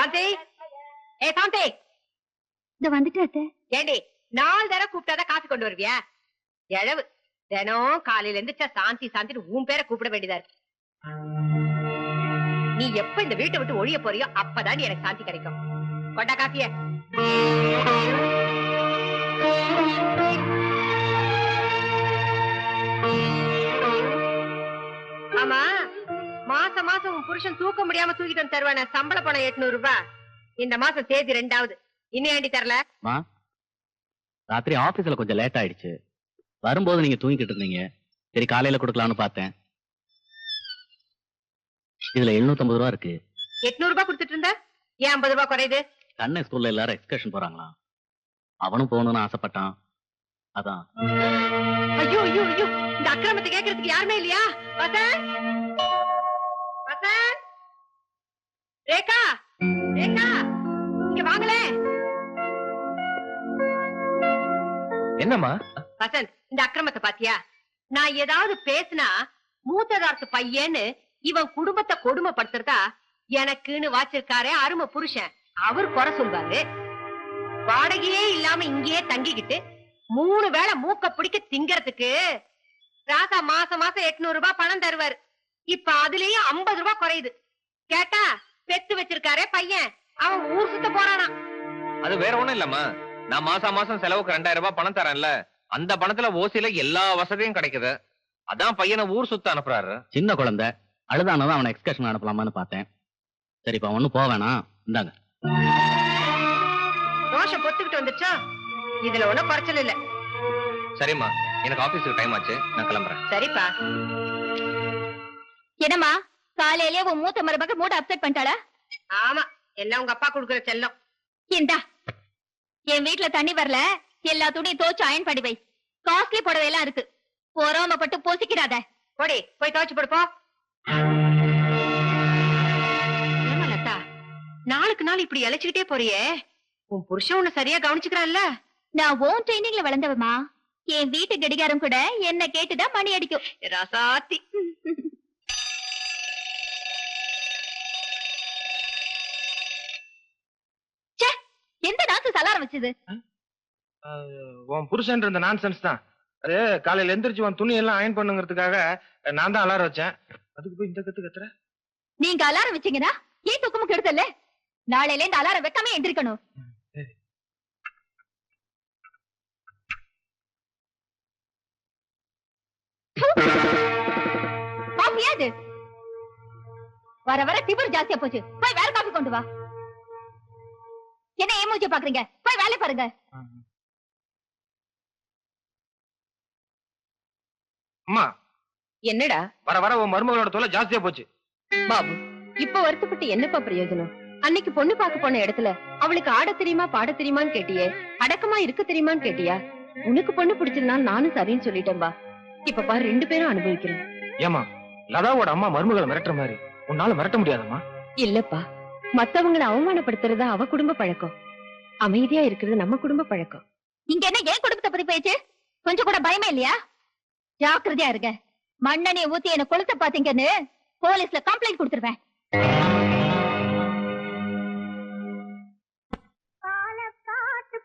சாந்தி. ஏ சாந்தி. இந்த வந்துட்டு அத்தை. ஏண்டி நாலு தடவை கூப்பிட்டாதான் காசு கொண்டு வருவியா? எழவு. தினம் காலையில எந்திரிச்சா சாந்தி சாந்தின்னு உன் பேரை கூப்பிட வேண்டியதா இருக்கு. நீ எப்ப இந்த வீட்டை விட்டு ஒழிய போறியோ அப்பதான் எனக்கு சாந்தி கிடைக்கும். கொண்டா காப்பிய புருஷன் தூக்க முடியாம தூக்கிட்டு வந்து தருவான சம்பள பணம் எட்நூறு ரூபாய் இந்த மாசம் தேதி ரெண்டாவது. இன்னும் ஏண்டி தரல? ராத்திரி ஆபீஸ்ல கொஞ்சம் லேட் ஆயிடுச்சு. வரும்போது நீங்க தூங்கிட்டு இருந்தீங்க. சரி காலையில கொடுக்கலாம்னு பார்த்தேன். இதுல 750 ரூபா இருக்கு. எட்நூறு ரூபாய் கொடுத்துட்டு இருந்த? ஏன் ஐம்பது ரூபாய் குறையுது? கண்ணை ஸ்கூல்ல எல்லாரும் எக்ஸ்கர்ஷன் போறாங்களாம். அவனும் போகணும்னு ஆசைப்பட்டான். அதான். ஐயோ ஐயோ ஐயோ இந்த அக்கிரமத்தை கேட்கறதுக்கு யாருமே இல்லையா? வசன் வசன் ரேகா ரேகா இங்க வாங்களே. என்னம்மா? வசந்த் இந்த அக்கிரமத்தை பாத்தியா? நான் ஏதாவது பேசினா மூத்ததார்த்து பையன்னு இவன் குடும்பத்தை கொடுமைப்படுத்துறதா எனக்குன்னு வாச்சிருக்காரே அருமை புருஷன். அவர் குறை சொல்வாரு. வாடகையே இல்லாம இங்கேயே தங்கிக்கிட்டு மூணு வேளை மூக்க பிடிக்க திங்கறதுக்கு ராசா மாசம் மாசம் எட்நூறு ரூபாய் பணம் தருவாரு. இப்ப அதுலயே ஐம்பது ரூபாய் குறையுது. கேட்டா பெத்து வச்சிருக்காரே பையன். அவன் ஊர் சுத்த போறானா? அது வேற ஒண்ணும் இல்லம்மா. நான் மாசம் மாசம் செலவுக்கு ரெண்டாயிரம் ரூபாய் பணம் தரேன்ல. அந்த பணத்துல ஓசியில எல்லா வசதியும் கிடைக்குது. அதான் பையனை ஊர் சுத்த அனுப்புறாரு. சின்ன குழந்தை. அழுதானதான் அவனை எக்ஸ்கர்ஷன் அனுப்பலாமான்னு பார்த்தேன். சரி இப்ப ஒன்னும் போவேணாம் இந்தாங்க. ரோஷம் பொத்துக்கிட்டு வந்துச்சா? இதுல ஒண்ணும் குறைச்சல் இல்ல. சரிம்மா. எனக்கு ஆபீஸுக்கு டைம் ஆச்சு. நான் கிளம்புறேன். சரிப்பா. என்னம்மா காலையிலே உன் மூத்த மருமக மூட அப்செட் பண்ணிட்டாளா? ஆமா எல்லாம் உங்க அப்பா குடுக்குற செல்லம். இந்தா என் வீட்ல தண்ணி வரல எல்லா துணியும் தோச்சு அயன் பண்ணி வை. காஸ்ட்லி புடவை எல்லாம் இருக்கு. பொறாமப்பட்டு பொசிக்கிறாத போடி போய் துவைச்சு போடுப்போ ஏமா லதா நாளுக்கு நாள் இப்படி இழைச்சுக்கிட்டே போறியே? உன் புருஷன் உன்னை சரியா கவனிச்சுக்கிறான்ல? நான் ஓன் ட்ரைனிங்ல வளர்ந்தவமா என் வீட்டு கடிகாரம் கூட என்ன கேட்டுதான் மணி அடிக்கும். ரசாத்தி. எந்த நாத்து அலாரம் வச்சது? உன் புருஷன் இருந்த நான்சென்ஸ் தான். அது காலையில எந்திரிச்சு உன் துணி எல்லாம் அயன் பண்ணுங்கிறதுக்காக நான் தான் அலாரம் வச்சேன். அதுக்கு போய் இந்த கத்து கத்துற? நீங்க அலாரம் வச்சீங்கன்னா ஏன் தூக்கமும் கெடுதல்ல நாளையில இந்த அலாரம் வைக்காம எந்திரிக்கணும். காஃபியா இது? வர வர திமிர் ஜாஸ்தியா போச்சு. போய் வேற காஃபி கொண்டு வா. என்ன ஏமூச்ச பாக்குறீங்க? போய் வேலை பாருங்க. அம்மா. என்னடா? வர வர உன் மருமகளோட தொலை ஜாஸ்தியா போச்சு. பாபு இப்ப வருத்தப்பட்டு என்னப்பா பிரயோஜனம்? அன்னைக்கு பொண்ணு பார்க்க போன இடத்துல அவளுக்கு ஆட தெரியுமா பாட தெரியுமான்னு கேட்டியே? அடக்கமா இருக்க தெரியுமான்னு கேட்டியா? உனக்கு பொண்ணு பிடிச்சிருந்தா நானும் சரின்னு சொல்லிட்டேன்பா. இப்ப பாரு ரெண்டு பேரும் அனுபவிக்கிறோம் ஏமா லதாவோட அம்மா மருமகளை மிரட்டுற மாதிரி. உன்னால மிரட்ட முடியாதம்மா. இல்லப்பா. மத்தவங்களை அவமானப்படுத்துறது அவ குடும்ப பழக்கம். அமைதியா இருக்கிறது நம்ம குடும்ப பழக்கம். இங்க என்ன ஏன் குடும்பத்தை பத்தி பேச்சு? கொஞ்சம் கூட பயமே இல்லையா? ஜாக்கிரதையா இருங்க. மண்ணெண்ணெய ஊத்தி என்ன கொளுத்த பாத்தீங்கன்னு போலீஸ்ல கம்ப்ளைண்ட் கொடுத்துருவேன்.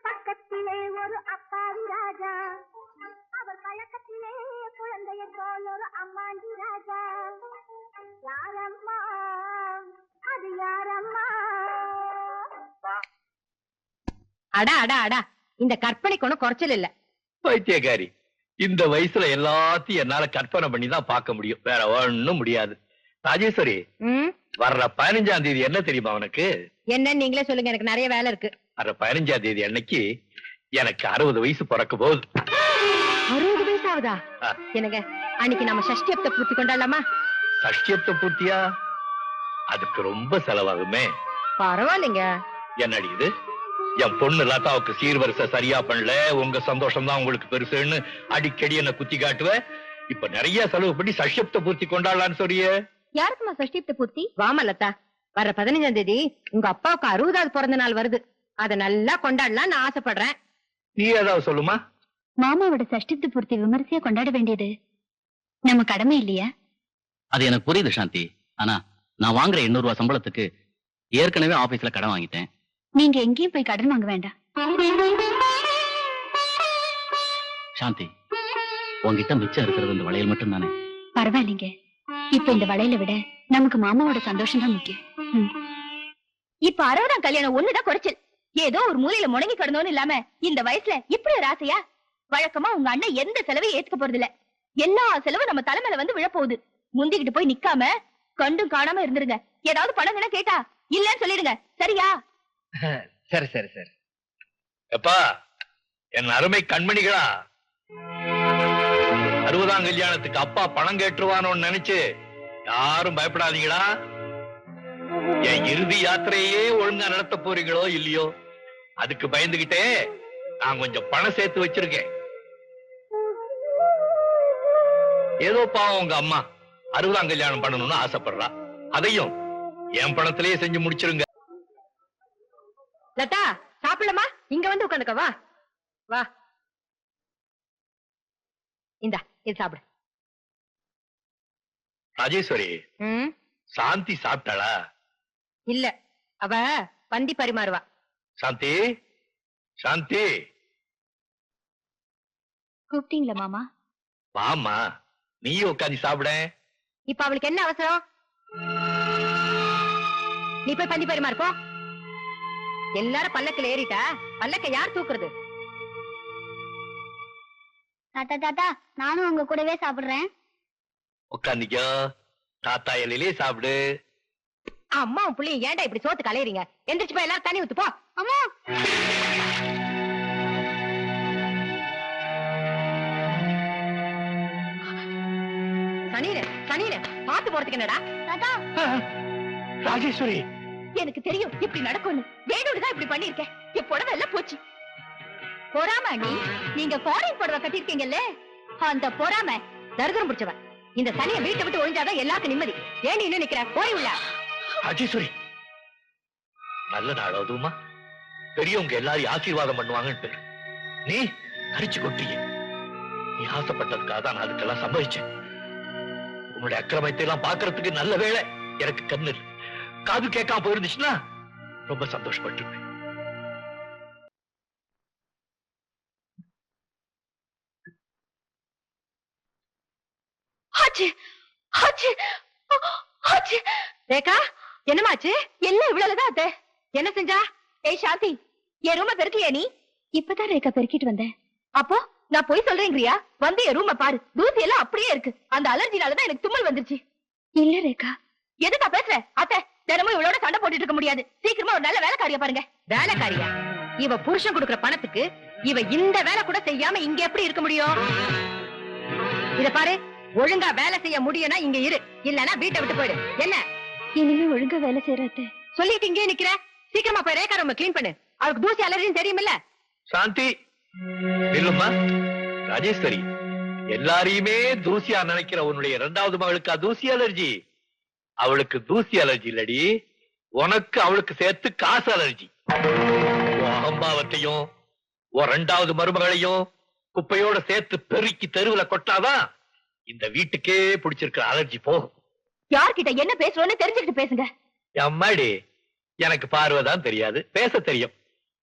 பக்கத்திலே ஒரு அப்பாவி ராஜா அவர் பழக்கத்திலே குழந்தைய போல் ஒரு அம்மாண்டி ராஜா. யாரம்மா? அடா அடா அடா. இந்த கற்பனைக்கு ஒண்ணும் குறைச்சல் இல்ல பைத்தியக்காரி இந்த வயசுல எல்லாத்தையும் என்னால கற்பனை பண்ணி தான் பார்க்க முடியும். வேற ஒண்ணும் முடியாது. ராஜேஸ்வரி ம்? வர்ற பதினஞ்சாம் தேதி என்ன தெரியுமா உனக்கு? என்னன்னு நீங்களே சொல்லுங்க. எனக்கு நிறைய வேலை இருக்கு. வர்ற பதினஞ்சாம் தேதி அன்னைக்கு எனக்கு அறுபது வயசு பிறக்க போகுது அறுபது வயசு ஆகுதா ஆ. எனக்கு அன்னைக்கு நம்ம சஷ்டியப்த பூர்த்தி கொண்டாடலாமா? சஷ்டியத்தை பூர்த்தியா? அதுக்கு ரொம்ப செலவாகுமே. பரவாயில்லைங்க. என்னடி இது? என் பொண்ணு லதாவுக்கு சீர்வரிசை சரியா பண்ணல. உங்க சந்தோஷம் தான் உங்களுக்கு பெருசுன்னு அடிக்கடி என்ன குத்தி காட்டுவ. இப்ப நிறைய செலவு பண்ணி சஷ்யப்த பூர்த்தி கொண்டாடலான்னு சொல்றியே. யாருக்குமா சஷ்டிப்த பூர்த்தி? வாமா லதா வர பதினஞ்சாம் தேதி உங்க அப்பாவுக்கு அறுபதாவது பிறந்த நாள் வருது. அத நல்லா கொண்டாடலாம் நான் ஆசைப்படுறேன். நீ ஏதாவது சொல்லுமா? மாமாவோட சஷ்டிப்த பூர்த்தி விமரிசையா கொண்டாட வேண்டியது. நம்ம கடமை இல்லையா? அது எனக்கு புரியுது சாந்தி. ஆனா நான் வாங்குற 800 ரூபாய் சம்பளத்துக்கு ஏற்கனவே ஆபீஸ்ல கடன் வாங்கிட்டேன். நீங்க எங்கேயும் போய் கடன் வாங்க வேண்டாம். சாந்தி உன்கிட்ட மிச்சம் இருக்கிறது இந்த வளையல் மட்டும் தானே பரவாயில்லைங்க. இப்ப இந்த வளையல விட நமக்கு மாமாவோட சந்தோஷம் தான் முக்கியம். இப்ப அறுபதாம் கல்யாணம் ஒண்ணுதான் குறைச்சல். ஏதோ ஒரு மூலையில முடங்கி கிடந்தோன்னு இல்லாம இந்த வயசுல இப்படி ஒரு ஆசையா? வழக்கமா உங்க அண்ணன் எந்த செலவையும் ஏத்துக்க போறது இல்ல எல்லா செலவும் நம்ம தலைமையில வந்து விழப்போகுது. முந்திக்கிட்டு போய் நிக்காம கண்டும் காணாம இருந்துருங்க. ஏதாவது பணம் கேட்டா இல்லன்னு சொல்லிடுங்க. சரியா? சரி சரி சரி. எப்பா என் அருமை கண்மணிகளா அறுபதாம் கல்யாணத்துக்கு அப்பா பணம் கேட்டுருவானோன்னு நினைச்சு யாரும் பயப்படாதீங்களா என் இறுதி யாத்திரையே ஒழுங்கா நடத்த போறீங்களோ இல்லையோ? அதுக்கு பயந்துகிட்டே நான் கொஞ்சம் பணம் சேர்த்து வச்சிருக்கேன். ஏதோ பாவம் உங்க அம்மா அறுபதாம் கல்யாணம் பண்ணணும்னு ஆசைப்படுறா. அதையும் என் பணத்திலேயே செஞ்சு முடிச்சிருங்க. லதா சாப்பிடலாமா? இங்க வந்து உட்காந்துக்க வா. வா. இந்தா இது சாப்பிடு. ராஜேஸ்வரி ம்? சாந்தி சாப்பிட்டாளா? இல்ல அவ பந்தி பரிமாறுவா. சாந்தி சாந்தி. கூப்பிட்டீங்களா மாமா? வாமா நீயும் உட்காந்து சாப்பிட. இப்ப அவளுக்கு என்ன அவசரம்? நீ போய் பந்தி பரிமாறு போ. எல்லாரும் பல்லக்குல ஏறிட்டா? பல்லக்க யார் தூக்குறது? தாத்தா தாத்தா நானும் உங்க கூடவே சாப்பிடுறேன். உட்காந்துக்கோ தாத்தா இலையிலே சாப்பிடு. அம்மாவும் புள்ளையும் ஏன்டா இப்படி சோத்து கலையறீங்க? எந்திரிச்சு போய் எல்லாரும் தண்ணி ஊத்து போ. அம்மா! சனியில சனியில பாத்து போறதுக்கு என்னடா? தாத்தா! ராஜேஸ்வரி எனக்கு தெரியும் இப்படி நடக்கும்னு. வேணும்னு இப்படி பண்ணிருக்கேன் என் புடவை எல்லாம் போச்சு. பொறாம நீ நீங்க ஃபாரின் புடவை கட்டிருக்கீங்கல்ல அந்த பொறாம தருதரம் பிடிச்சவன். இந்த சனியை வீட்டை விட்டு ஒழிஞ்சாதான் எல்லாருக்கும் நிம்மதி. ஏன் நீ இன்னும் நிக்கிற? போய் உள்ள. ராஜேஸ்வரி நல்ல நாள் அதுவுமா. பெரியவங்க எல்லாரும் ஆசீர்வாதம் பண்ணுவாங்கன்ட்டு நீ அரிச்சு கொட்டிய. நீ ஆசைப்பட்டதுக்காக தான் நான் அதுக்கெல்லாம் சம்பவிச்சேன் உன்னுடைய அக்கிரமத்தை எல்லாம் பாக்குறதுக்கு நல்ல வேலை எனக்கு கண்ணு இருக்கு. காது கேட்காம போயிருந்துச்சுன்னா ரொம்ப சந்தோஷப்பட்டிருப்பேன். ரேகா என்னமாச்சு? எல்லாம் இவ்வளவுதான் அத்தை? என்ன செஞ்சா? ஏய் சாந்தி என் ரூம பெருக்கலையா நீ. இப்பதான் ரேகா பெருக்கிட்டு வந்தேன். அப்போ நான் போய் சொல்றேங்கிறியா? வந்து என் ரூம பாரு. தூசி எல்லாம் அப்படியே இருக்கு. அந்த அலர்ஜினாலதான் எனக்கு தும்மல் வந்துருச்சு. இல்ல ரேகா. எதுக்கா பேசுற அத்தை தினமும் இவளோட சண்டை போட்டுட்டு இருக்க முடியாது. சீக்கிரமா ஒரு நல்ல வேலைக்காரியா பாருங்க. வேலைக்காரியா? இவ புருஷன் கொடுக்கிற பணத்துக்கு இவ இந்த வேலை கூட செய்யாம இங்க எப்படி இருக்க முடியும்? இத பாரு ஒழுங்கா வேலை செய்ய முடியும்னா இங்க இரு. இல்லனா வீட்டை விட்டு போயிடு. என்ன? இனிமே ஒழுங்கா வேலை செய்யற அத்தை. சொல்லிட்டு இங்கே நிக்கிற. சீக்கிரமா போய் ரேகா ரூம் க்ளீன் பண்ணு. அவளுக்கு தூசி அலர்ஜின்னு தெரியுமில்ல? சாந்தி. இல்லம்மா. ராஜேஸ்வரி எல்லாரையுமே தூசியா நினைக்கிற உன்னுடைய இரண்டாவது மகளுக்கு தூசி அலர்ஜி. அவளுக்கு தூசி அலர்ஜி இல்லடி. உனக்கு அவளுக்கு சேர்த்து காசு அலர்ஜி. உன் அகம்பாவத்தையும் உன் ரெண்டாவது மருமகளையும் குப்பையோட சேர்த்து பெருக்கி தெருவுல கொட்டாதான் இந்த வீட்டுக்கே பிடிச்சிருக்கிற அலர்ஜி போகும். யார்கிட்ட என்ன பேசுறோம்னு தெரிஞ்சுக்கிட்டு பேசுங்க. அம்மாடி எனக்கு பார்வைதான் தெரியாது. பேச தெரியும்.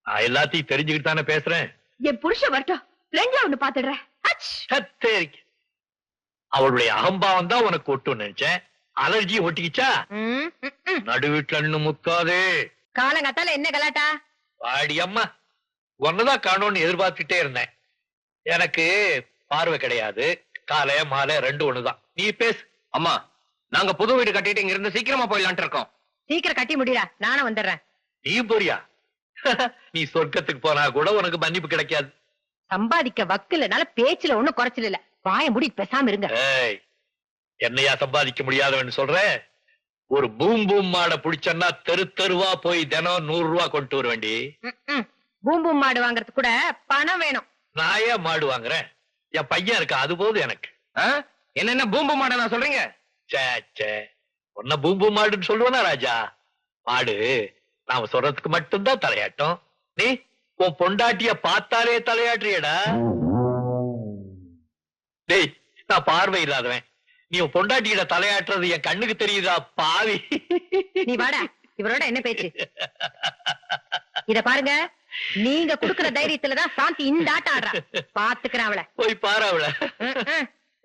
நான் எல்லாத்தையும் தெரிஞ்சுக்கிட்டு தானே பேசுறேன். என் புருஷன் வரட்டும். ரெண்டுல ஒண்ணு பாத்துடுறேன். அவளுடைய அகம்பாவம் தான் உனக்கு ஒட்டும் நினைச்சேன். அலர்ஜி ஒட்டிக்கிச்சா? ம், ம், ம். நடு வீட்டுல இன்னும் முக்காதே காலங்காத்தால என்ன கலாட்டா? வாடி அம்மா உன்னதான் காணோம்னு எதிர்பார்த்துட்டே இருந்தேன். எனக்கு பார்வை கிடையாது. காலை மாலை ரெண்டு ஒண்ணுதான். நீ பேசு. அம்மா நாங்க புது வீடு கட்டிட்டு இங்க இருந்து சீக்கிரமா போயிடலான்ட்டு இருக்கோம். சீக்கிரம் கட்டி முடிடா நானும் வந்துடுறேன். நீ போறியா? நீ சொர்க்கத்துக்கு போனா கூட உனக்கு மன்னிப்பு கிடைக்காது. சம்பாதிக்க வக்கு இல்லனால பேச்சுல ஒண்ணும் குறைச்சல் இல்ல. வாய முடி பேசாம இருங்க. ஏய் என்னையா சம்பாதிக்க முடியாதவன்னு சொல்ற ஒரு பூம் பூம் மாடை புடிச்சன்னா தெரு தெருவா போய் தினம் நூறு ரூபா கொண்டு வர வேண்டி. பூம் பூம் மாடு வாங்குறதுக்கு கூட பணம் வேணும். நான் ஏன் மாடு வாங்குறேன்? என் பையன் இருக்கா? அது போதும் எனக்கு? என்னென்ன பூம்பு மாட நான் சொல்றீங்க? சே சே உன்ன பூம் பூம் மாடுன்னு சொல்லுவனா ராஜா? மாடு நாம சொல்றதுக்கு மட்டும்தான் தலையாட்டம். நீ உன் பொண்டாட்டிய பார்த்தாலே தலையாட்டுறியடா. டேய் நான் பார்வை இல்லாதவன். நீ பொண்டாட்டியிட தலையாட்டுறது என் கண்ணுக்கு தெரியுதா பாவி? நீ வாடா இவரோட என்ன பேச்சு? இத பாருங்க நீங்க குடுக்குற தைரியத்துலதான் சாந்தி இந்த ஆட்டம் ஆடுறா. பாத்துக்கிறேன் அவளை. போய் பாரு அவள.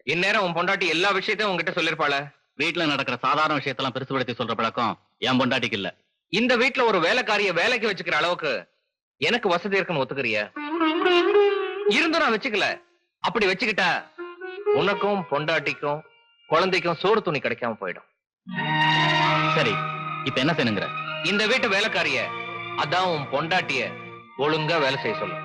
இந்நேரம் உன் பொண்டாட்டி எல்லா விஷயத்தையும் உன்கிட்ட சொல்லிருப்பாள? வீட்டுல நடக்கிற சாதாரண விஷயத்தெல்லாம் பெருசுபடுத்தி சொல்ற பழக்கம் என் பொண்டாட்டிக்கு இல்ல. இந்த வீட்ல ஒரு வேலைக்காரிய வேலைக்கு வச்சுக்கிற அளவுக்கு எனக்கு வசதி இருக்குன்னு ஒத்துக்கிறிய இருந்தும் நான் வச்சுக்கல. அப்படி வச்சுக்கிட்டா உனக்கும் பொண்டாட்டிக்கும் குழந்தைக்கும் சோறு துணி கிடைக்காம போயிடும். சரி இப்ப என்ன செய்யணுங்கிற? இந்த வீட்டு வேலைக்காரிய அதான் உன் பொண்டாட்டிய ஒழுங்கா வேலை செய்ய சொல்லு.